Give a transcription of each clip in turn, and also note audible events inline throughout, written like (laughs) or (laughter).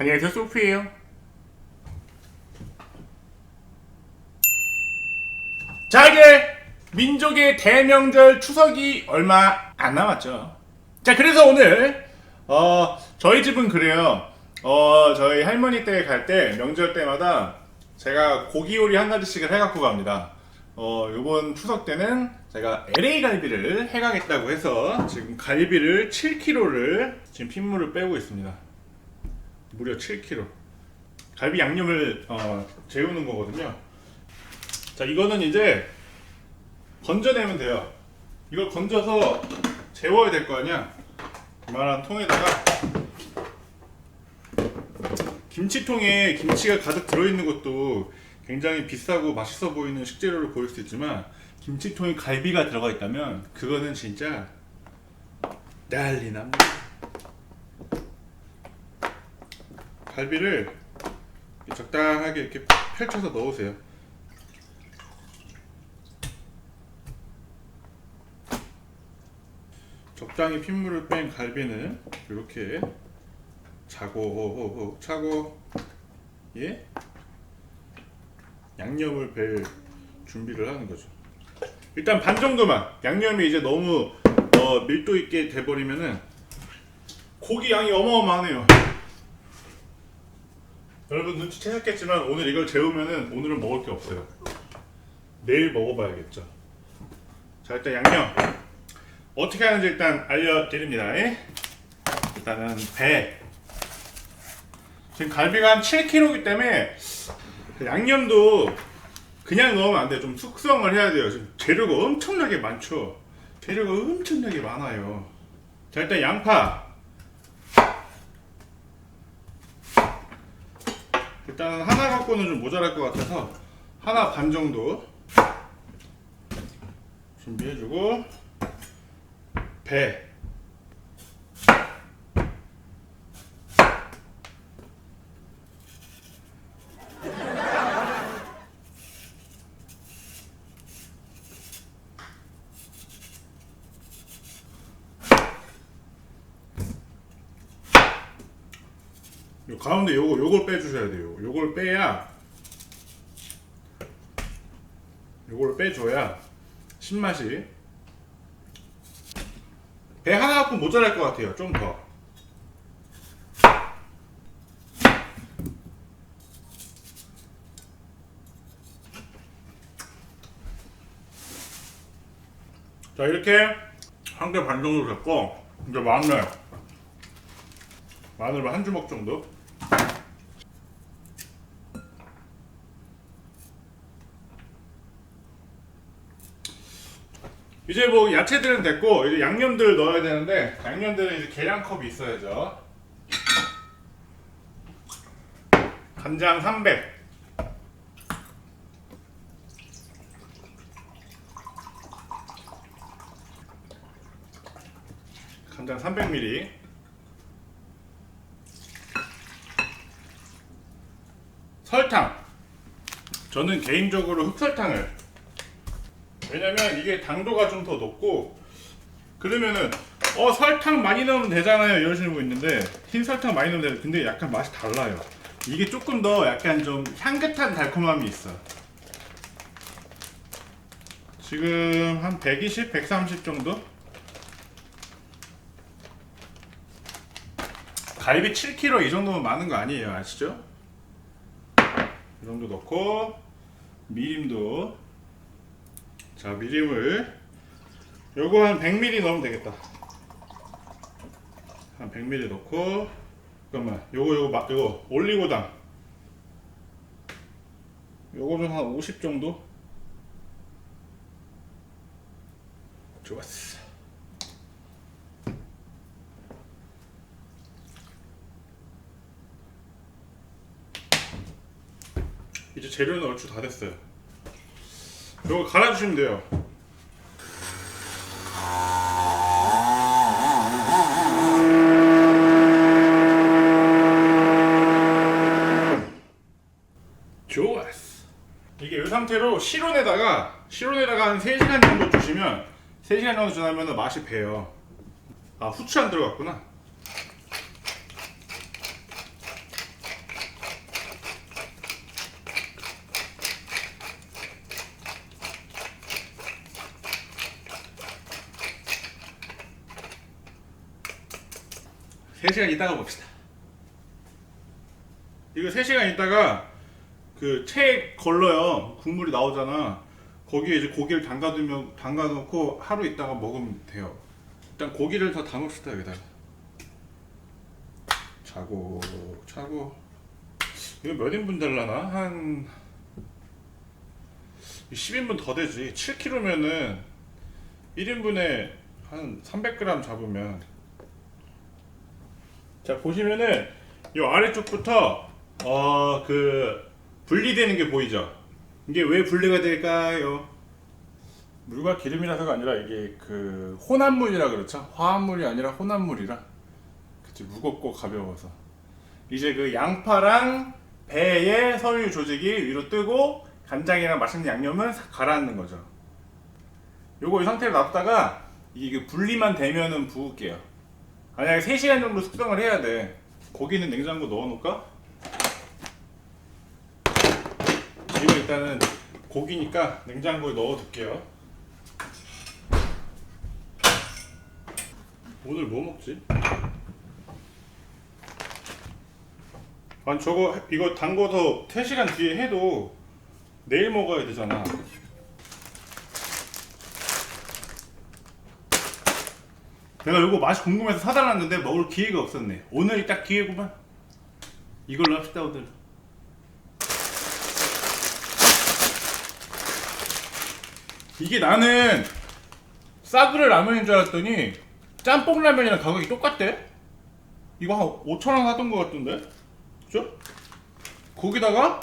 안녕하세요 소피예요. 자 이제 민족의 대명절 추석이 얼마 안 남았죠. 자 그래서 오늘 어 저희 집은 그래요. 어 저희 할머니 댁에 갈 때 명절 때마다 제가 고기 요리 한 가지씩을 해갖고 갑니다. 어 요번 추석 때는 제가 LA 갈비를 해가겠다고 해서 지금 갈비를 7kg를 지금 핏물을 빼고 있습니다 무려 7kg. 갈비 양념을 어, 재우는 거거든요. 자, 이거는 이제 건져내면 돼요. 이걸 건져서 재워야 될 거 아니야. 이만한 통에다가 김치통에 김치가 가득 들어있는 것도 굉장히 비싸고 맛있어 보이는 식재료로 보일 수 있지만 김치통에 갈비가 들어가 있다면 그거는 진짜 난리 납니다. 갈비를 적당하게 이렇게 펼쳐서 넣으세요. 적당히 핏물을 뺀 갈비는 이렇게 차고 차고 예 양념을 벨 준비를 하는 거죠. 일단 반 정도만 양념이 이제 너무 어, 밀도 있게 돼버리면은 고기 양이 어마어마하네요. 여러분 눈치채셨겠지만 오늘 이걸 재우면은 오늘은 먹을 게 없어요. 내일 먹어봐야겠죠. 자 일단 양념 어떻게 하는지 일단 알려드립니다. 예? 일단은 배 지금 갈비가 한 7kg이기 때문에 양념도 그냥 넣으면 안 돼요. 좀 숙성을 해야 돼요. 지금 재료가 엄청나게 많죠. 재료가 엄청나게 많아요. 자 일단 양파 일단 하나 갖고는 좀 모자랄 것 같아서 하나 반 정도 준비해주고 배 요 가운데 요거 요걸 빼주셔야 돼요. 요걸 빼야 요걸 빼줘야 신맛이 배 하나 갖고 모자랄 것 같아요. 좀 더. 자 이렇게 한 개 반 정도 됐고 이제 마늘 마늘을 한 주먹 정도 이제 뭐 야채들은 됐고 이제 양념들 넣어야 되는데 양념들은 이제 계량컵이 있어야죠 간장 300 간장 300ml 설탕. 저는 개인적으로 흑설탕을. 왜냐면 이게 당도가 좀 더 높고 그러면은 어 설탕 많이 넣으면 되잖아요 이러시는 분 있는데 흰 설탕 많이 넣으면 되는데 근데 약간 맛이 달라요. 이게 조금 더 약간 좀 향긋한 달콤함이 있어. 지금 한 120, 130 정도? 갈비 7kg 이 정도면 많은 거 아니에요 아시죠? 이 정도 넣고 미림도 자 미림을 요거 한 100ml 넣으면 되겠다. 한 100ml 넣고 잠깐만 요거 요거 막 요거 올리고당. 요거는 한 50 정도? 좋았어. 이제 재료는 얼추 다 됐어요. 이거 갈아주시면 돼요. 좋았어. 이게 이 상태로 실온에다가 실온에다가 한 3시간 정도 두시면 3시간 정도 지나면 맛이 배요. 아 후추 안 들어갔구나. 3시간 있다가 봅시다. 이거 3시간 있다가 그채 걸러요. 국물이 나오잖아. 거기에 이제 고기를 담가두면 담가놓고 하루 있다가 먹으면 돼요. 일단 고기를 다 담읍시다 여기다가. 차고 차고 이거 몇 인분 될라나? 한 10인분 더 되지 7kg면은 1인분에 한 300g 잡으면 자 보시면은 이 아래쪽부터 어 그 분리되는 게 보이죠? 이게 왜 분리가 될까요? 물과 기름이라서가 아니라 이게 그 혼합물이라 그렇죠? 화합물이 아니라 혼합물이라 그치 무겁고 가벼워서 이제 그 양파랑 배의 섬유 조직이 위로 뜨고 간장이랑 맛있는 양념은 싹 가라앉는 거죠. 요거 이 상태로 놔뒀다가 이게 그 분리만 되면은 부을게요. 만약에 3시간 정도 숙성을 해야 돼. 고기는 냉장고 넣어놓을까? 이거 일단은 고기니까 냉장고에 넣어둘게요. 오늘 뭐 먹지? 아니 저거 이거 담궈서 3시간 뒤에 해도 내일 먹어야 되잖아. 내가 이거 맛이 궁금해서 사달랐는데 먹을 기회가 없었네. 오늘이 딱 기회구만. 이걸로 합시다 오늘. 이게 나는 싸구려 라면인 줄 알았더니 짬뽕 라면이랑 가격이 똑같대. 이거 한 5천 원 하던 것 같던데, 그죠? 거기다가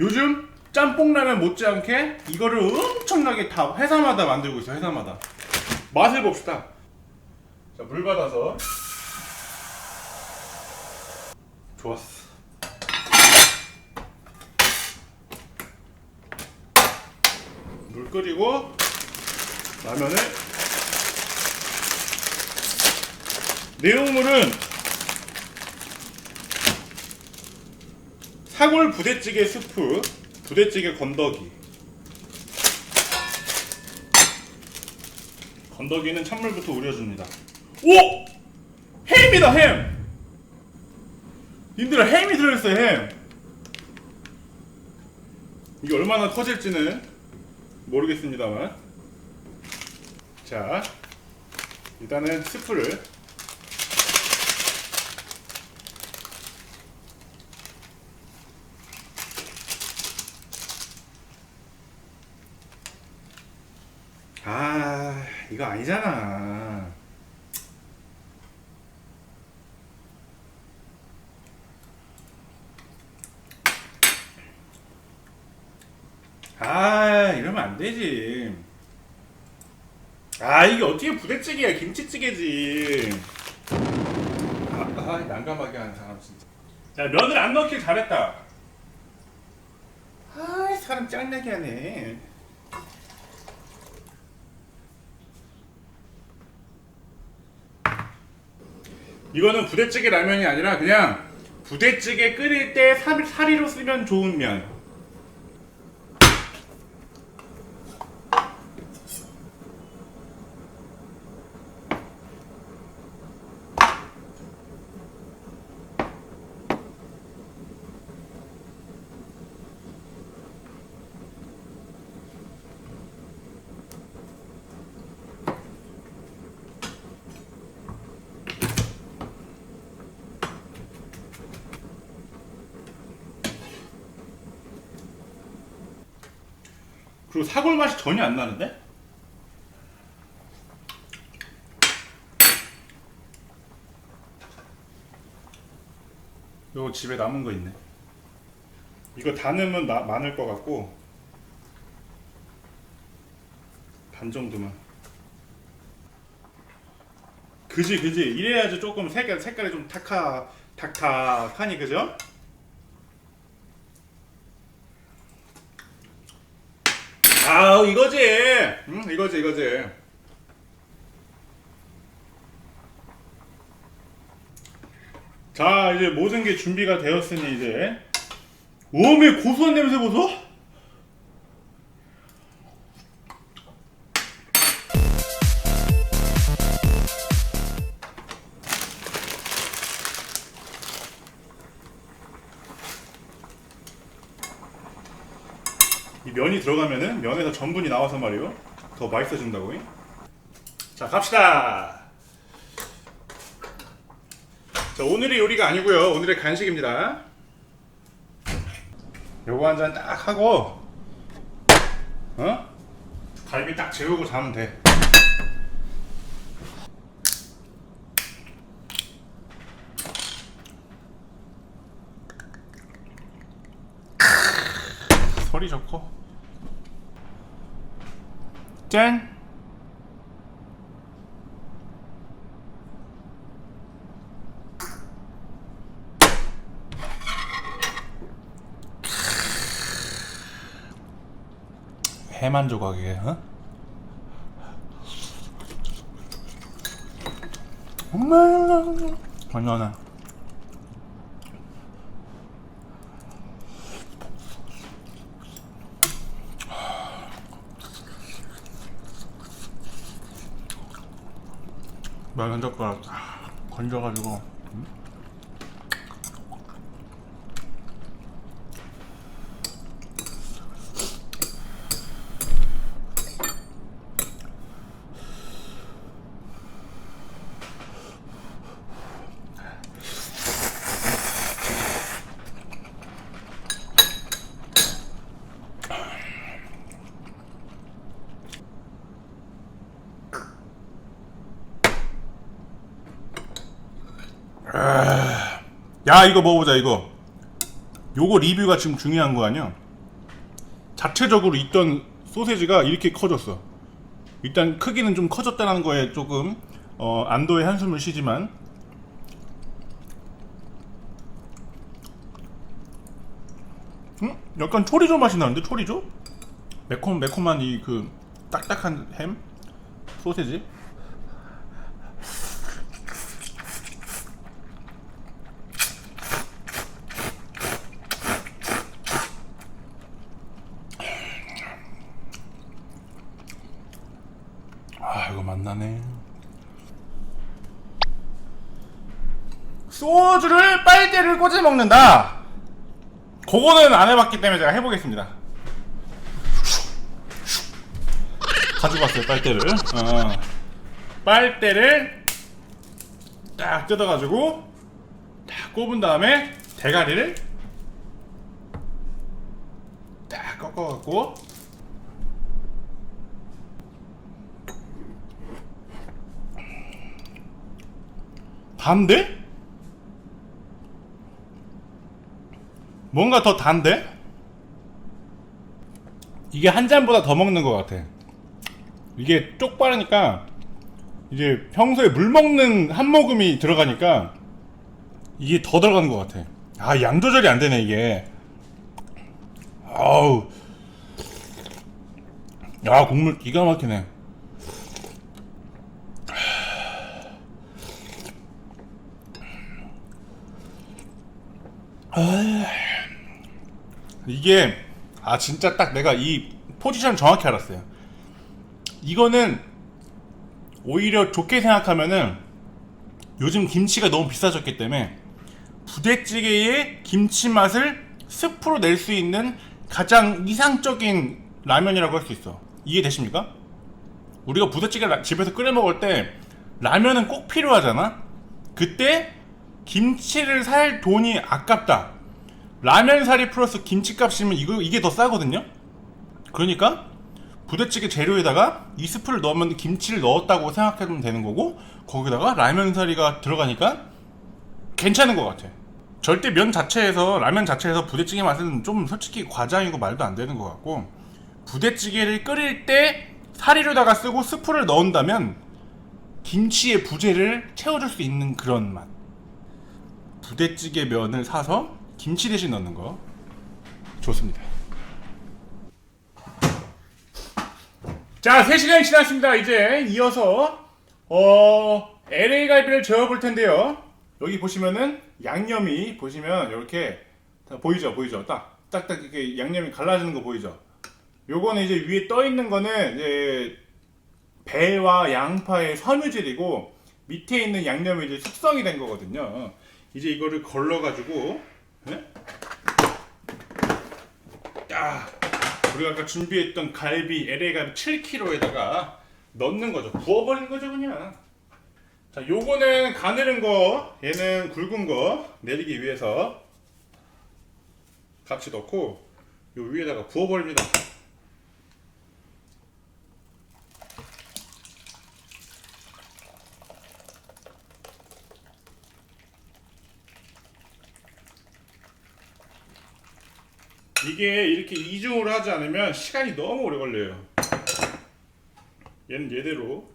요즘 짬뽕 라면 못지않게 이거를 엄청나게 다 회사마다 만들고 있어 회사마다. 맛을 봅시다. 자, 물 받아서. 좋았어. 물 끓이고 라면을 내용물은 사골 부대찌개 스프, 부대찌개 건더기. 건더기는 찬물부터 우려줍니다. 오! 햄이다 햄! 님들아 햄이 들어있어요 햄! 이게 얼마나 커질지는 모르겠습니다만 자 일단은 스프를 아 이거 아니잖아 아 이러면 안 되지. 아 이게 어떻게 부대찌개야? 김치찌개지. 아, 아 난감하게 하는 사람 진짜. 자 면을 안 넣길 잘했다. 아 사람 짱나게 하네. 이거는 부대찌개 라면이 아니라 그냥 부대찌개 끓일 때 사- 사리로 쓰면 좋은 면 그리고 사골 맛이 전혀 안 나는데? 이거 집에 남은 거 있네. 이거 다 넣으면 나, 많을 것 같고 반 정도만. 그지 그지 이래야지 조금 색깔 색깔이 좀 탁하 탁탁하니 그죠? 아 이거지. 응 이거지 이거지. 자 이제 모든 게 준비가 되었으니 이제 웜의 고소한 냄새 보소 면이 들어가면은 면에서 전분이 나와서 말이요 더 맛있어진다고. 자 갑시다. 자 오늘의 요리가 아니고요 오늘의 간식입니다. 요거 한 잔 딱 하고 어 갈비 딱 재우고 자면 돼. 소리 좋고 짠. 해만 조각이게 어? 엄마. 완전하 면한 젓가락 딱 건져가지고 야 이거 먹어보자 이거. 요거 리뷰가 지금 중요한 거 아니야? 자체적으로 있던 소세지가 이렇게 커졌어. 일단 크기는 좀 커졌다는 거에 조금 어, 안도의 한숨을 쉬지만. 음? 약간 초리조 맛이 나는데 초리조? 매콤 매콤한 이 그 딱딱한 햄? 소세지 아 이거 맛 나네 소주를 빨대를 꽂아 먹는다. 그거는 안 해봤기 때문에 제가 해보겠습니다. 가지고 왔어요 빨대를. 어. 빨대를 딱 뜯어가지고 딱 꼽은 다음에 대가리를 딱 꺾어갖고 단데? 뭔가 더 단데? 이게 한 잔보다 더 먹는 것 같아. 이게 쪽바르니까 이제 평소에 물 먹는 한 모금이 들어가니까 이게 더 들어가는 것 같아. 아, 양 조절이 안 되네, 이게. 아우. 야, 국물 기가 막히네. 이게 아 진짜 딱 내가 이 포지션 정확히 알았어요. 이거는 오히려 좋게 생각하면은 요즘 김치가 너무 비싸졌기 때문에 부대찌개의 김치 맛을 스프로 낼 수 있는 가장 이상적인 라면이라고 할 수 있어. 이해되십니까? 우리가 부대찌개 집에서 끓여 먹을 때 라면은 꼭 필요하잖아. 그때 김치를 살 돈이 아깝다. 라면 사리 플러스 김치값이면 이거 이게 더 싸거든요. 그러니까 부대찌개 재료에다가 이 스프를 넣으면 김치를 넣었다고 생각하면 되는 거고 거기다가 라면 사리가 들어가니까 괜찮은 것 같아. 절대 면 자체에서 라면 자체에서 부대찌개 맛은 좀 솔직히 과장이고 말도 안 되는 것 같고 부대찌개를 끓일 때 사리로다가 쓰고 스프를 넣은다면 김치의 부재를 채워줄 수 있는 그런 맛. 부대찌개 면을 사서 김치 대신 넣는 거 좋습니다. 자, 3시간이 지났습니다. 이제 이어서 어 LA 갈비를 저어 볼 텐데요. 여기 보시면은 양념이 보시면 이렇게 다 보이죠? 보이죠? 딱 딱딱 이렇게 양념이 갈라지는 거 보이죠? 요거는 이제 위에 떠 있는 거는 이제 배와 양파의 섬유질이고 밑에 있는 양념이 이제 숙성이 된 거거든요. 이제 이거를 걸러 가지고 네? 딱 우리가 아까 준비했던 갈비 LA갈비 7kg에다가 넣는 거죠. 부어버리는 거죠 그냥. 자, 요거는 가늘은 거, 얘는 굵은 거 내리기 위해서 같이 넣고 요 위에다가 부어버립니다. 이게 이렇게 이중으로 하지 않으면 시간이 너무 오래 걸려요. 얘는 얘대로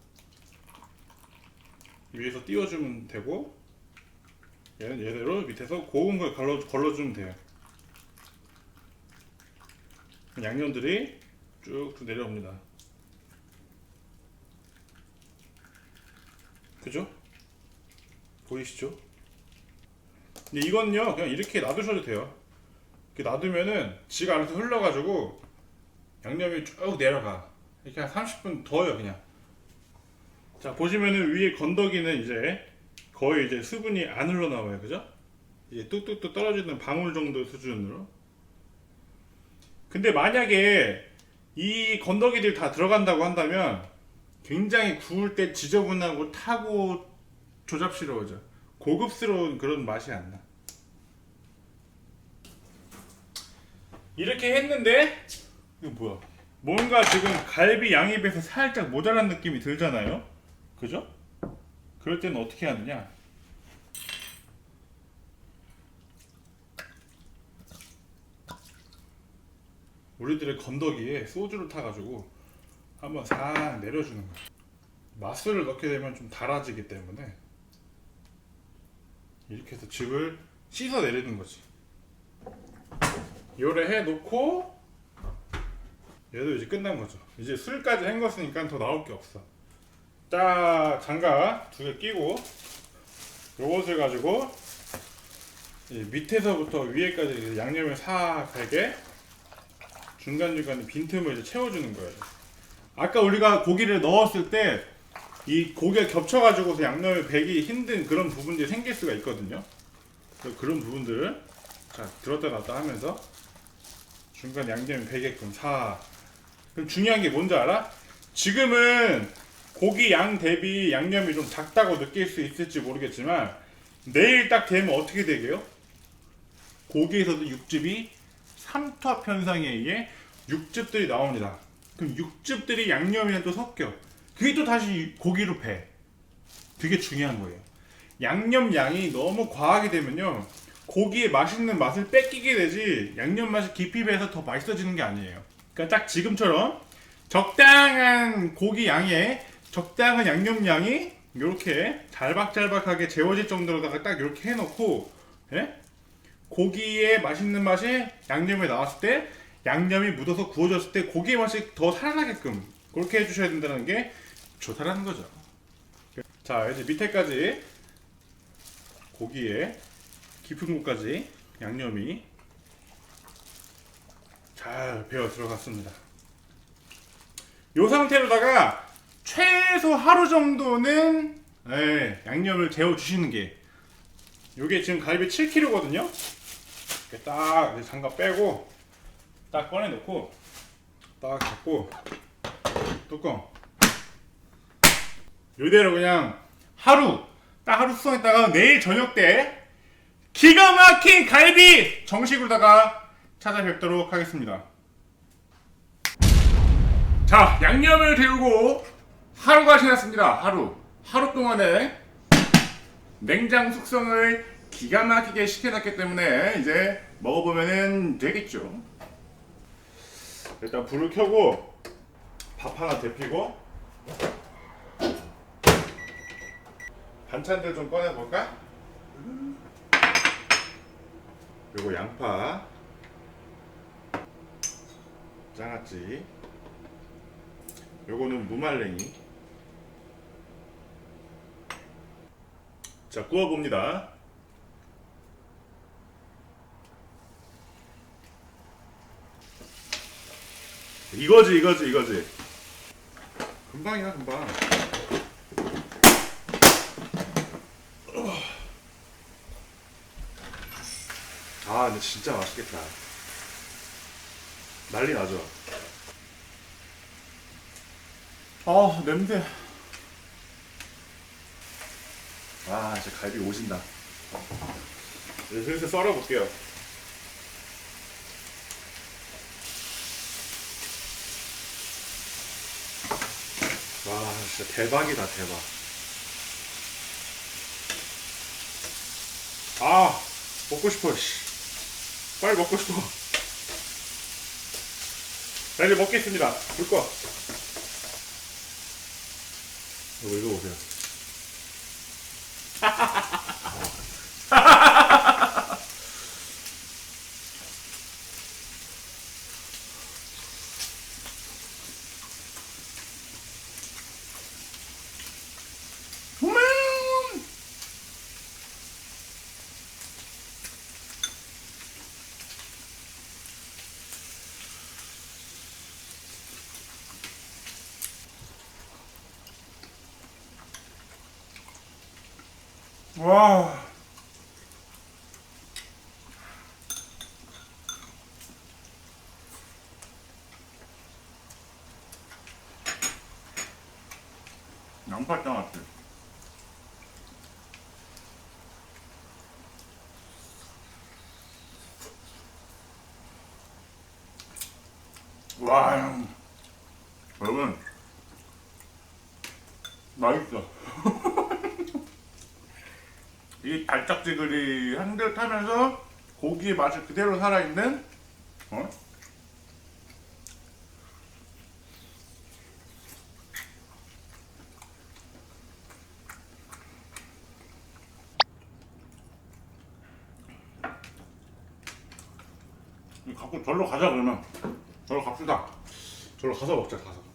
위에서 띄워주면 되고 얘는 얘대로 밑에서 고운 걸 걸러, 걸러주면 돼요. 양념들이 쭉쭉 내려옵니다. 그죠? 보이시죠? 근데 이건요 그냥 이렇게 놔두셔도 돼요. 놔두면은 지가 알아서 흘러가지고 양념이 쭉 내려가. 이렇게 한 30분 더요 그냥. 자 보시면은 위에 건더기는 이제 거의 이제 수분이 안 흘러나와요, 그죠? 이제 뚝뚝뚝 떨어지는 방울 정도 수준으로. 근데 만약에 이 건더기들 다 들어간다고 한다면 굉장히 구울 때 지저분하고 타고 조잡스러워져. 고급스러운 그런 맛이 안 나. 이렇게 했는데 이거 뭐야? 뭔가 지금 갈비 양에 비해서 살짝 모자란 느낌이 들잖아요. 그죠? 그럴 때는 어떻게 하느냐? 우리들의 건더기에 소주를 타가지고 한번 싹 내려주는 거야. 맛술을 넣게 되면 좀 달아지기 때문에 이렇게 해서 즙을 씻어 내리는 거지. 요래 해 놓고 얘도 이제 끝난 거죠. 이제 술까지 헹궜으니까 더 나올 게 없어. 딱 장갑 두 개 끼고 요것을 가지고 이 밑에서부터 위에까지 양념을 싹 배게 중간중간에 빈틈을 이제 채워주는 거예요. 아까 우리가 고기를 넣었을 때 이 고기가 겹쳐가지고서 양념을 배기 힘든 그런 부분들이 생길 수가 있거든요. 그런 부분들을 자 들었다 놨다 하면서 중간 양념이 배게끔 사. 그럼 중요한 게 뭔지 알아? 지금은 고기 양 대비 양념이 좀 작다고 느낄 수 있을지 모르겠지만 내일 딱 되면 어떻게 되게요? 고기에서도 육즙이 삼투압 현상에 의해 육즙들이 나옵니다. 그럼 육즙들이 양념이랑 또 섞여. 그게 또 다시 고기로 배. 되게 중요한 거예요. 양념 양이 너무 과하게 되면요. 고기의 맛있는 맛을 뺏기게 되지 양념 맛이 깊이 배서 더 맛있어지는 게 아니에요. 그러니까 딱 지금처럼 적당한 고기 양에 적당한 양념 양이 이렇게 잘박잘박하게 재워질 정도로다가 딱 이렇게 해놓고 예? 고기의 맛있는 맛이 양념에 나왔을 때 양념이 묻어서 구워졌을 때 고기의 맛이 더 살아나게끔 그렇게 해주셔야 된다는 게 좋다라는 거죠. 자 이제 밑에까지 고기에 깊은 곳까지 양념이 잘 배어 들어갔습니다. 이 상태로다가 최소 하루 정도는 예, 양념을 재워 주시는 게 이게 지금 갈비 7kg거든요. 이렇게 딱 장갑 빼고 딱 꺼내 놓고 딱 잡고 뚜껑 이대로 그냥 하루 딱 하루 수성했다가 내일 저녁 때 기가 막힌 갈비 정식으로다가 찾아뵙도록 하겠습니다. 자, 양념을 데우고 하루가 지났습니다. 하루. 하루 동안에 냉장 숙성을 기가 막히게 시켜놨기 때문에 이제 먹어보면 되겠죠. 일단 불을 켜고 밥 하나 데피고 반찬들 좀 꺼내볼까? 요거 양파. 장아찌. 요거는 무말랭이. 자 구워봅니다. 이거지 이거지 이거지. 금방이야 금방 아 근데 진짜 맛있겠다 난리 나죠 아 냄새. 아 이제 갈비 오신다. 이제 슬슬 썰어볼게요. 와 진짜 대박이다 대박. 아 먹고 싶어 씨. 빨리 먹고 싶어. 자 이제 먹겠습니다. 불 꺼. 이거 이거 보세요. (laughs) 와. 양파장 같아. 와, 여러분, 맛있어. 이 달짝지근한 듯 하면서 고기의 맛이 그대로 살아있는 어? 이거 갖고 절로 가자 그러면. 절로 갑시다. 절로 가서 먹자 가서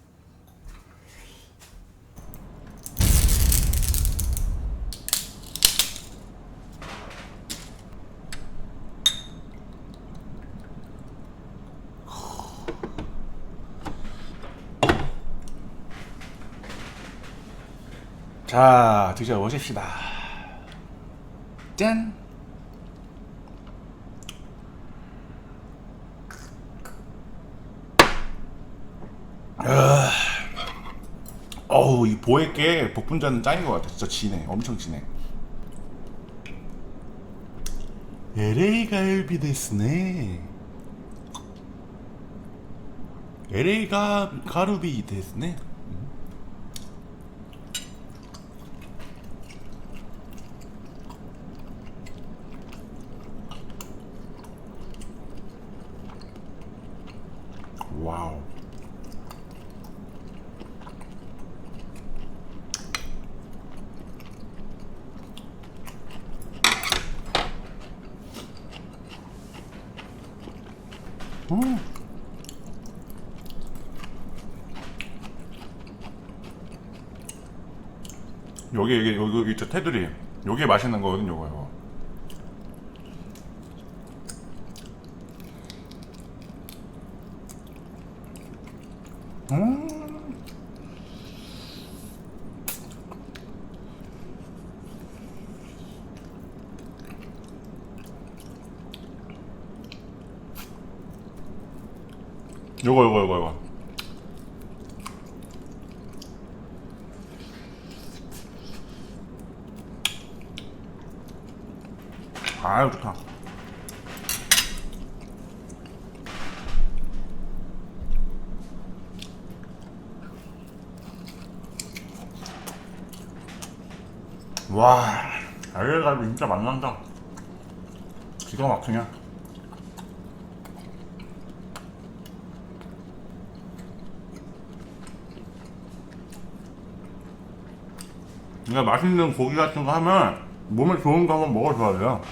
자 드셔보십시다. 짠. 아, 어우 이 보에게 복분자는 짱인 것 같아. 진짜 진해. 엄청 진해. LA 갈비 데스네. LA 가 가루비 데스네 와우 음. 여기 여기 여기 여기 저 테두리 요게 맛있는 거거든 요거 요거 아유 좋다. 와 알갈비 진짜 맛난다. 기가 막히냐 그러니까 맛있는 고기 같은 거 하면 몸에 좋은 거 한번 먹어줘야 돼요